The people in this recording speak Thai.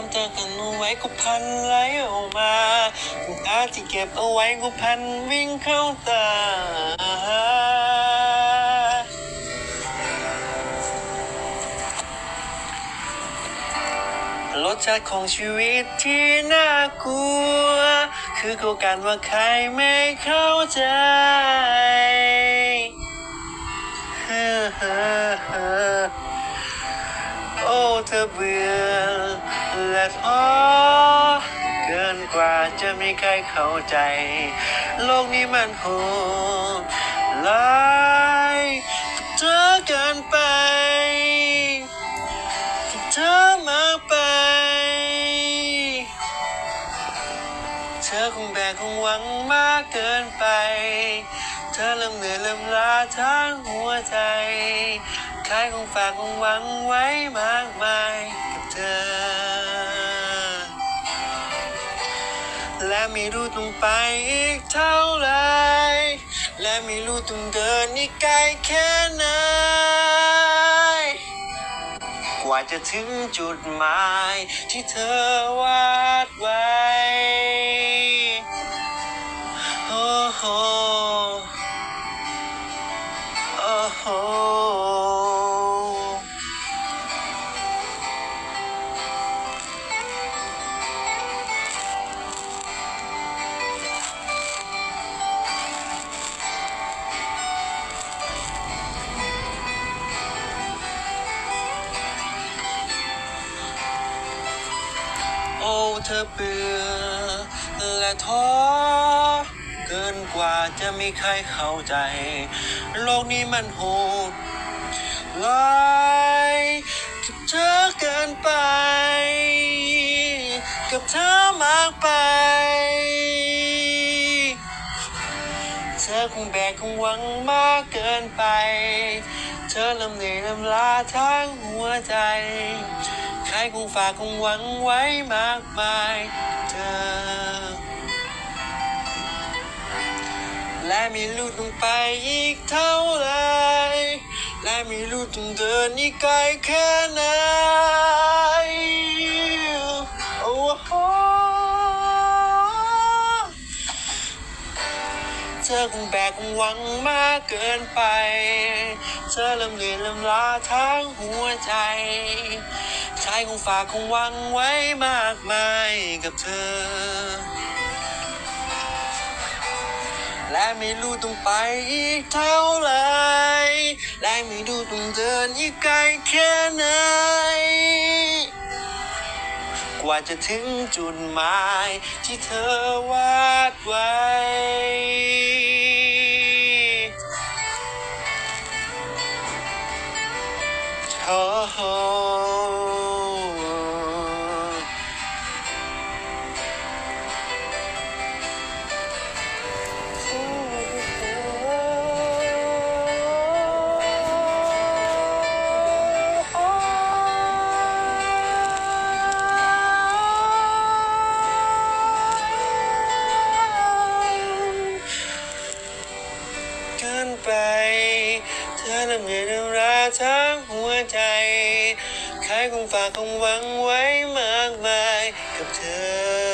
ามเธอกันเอาไว้ก็พันไหลออกมาทุกอาที่เก็บเอาไว้ก็พันวิ่งเข้าตารสชาติของชีวิตที่น่ากลัว คือโกกันว่าใครไม่เข้าใจ เธอเบื่อและท้อเกินกว่าจะมีใครเข้าใจ โลกนี้มันโหดร้ายเธอเกินไปเธอมากไป เธอคงแบกคงหวังมากเกินไป เธอเริ่มเหนื่อยเริ่มลาทั้งหัวใจ ขายของฝากของหวังไว้มากมายกับเธอ และไม่รู้ต้องไปอีกเท่าไร และไม่รู้ต้องเดินอีกไกลแค่ไหน กว่าจะถึงจุดหมายที่เธอวาดไว้ โอ้โหโอ้โห ธอเบื่อและท้อเกินกว่าจะมีใครเข้าใจ โลกนี้มันโหดร้ายกับเธอเกินไป กับเธอมากไป เธอคงแบกคงหวังมากเกินไป เธอลำเหนื่อยลำลาทั้งหัวใจ คงฝากคงหวังไว้มากมายเธอ และมีรู้ต้องไปอีกเท่าไร และมีรู้ต้องเดินอีกไกลแค่ไหน ธอคงแบกคงหวังมากเกินไป เธอลำเหนื่อยลำลาทั้งหัวใจ ชายคงฝากคงหวังไว้มากมายกับเธอ และไม่รู้ต้องไปอีกเท่าไรและไม่รู้ต้องเดินอีกไกลแค่ไหนกว่าจะถึงจุดหมายที่เธอวาดไว้ เกินไป เธอทำเหนื่อยลำลาทั้งหัวใจ ใครคงฝากคงหวังไว้มากมายกับเธอ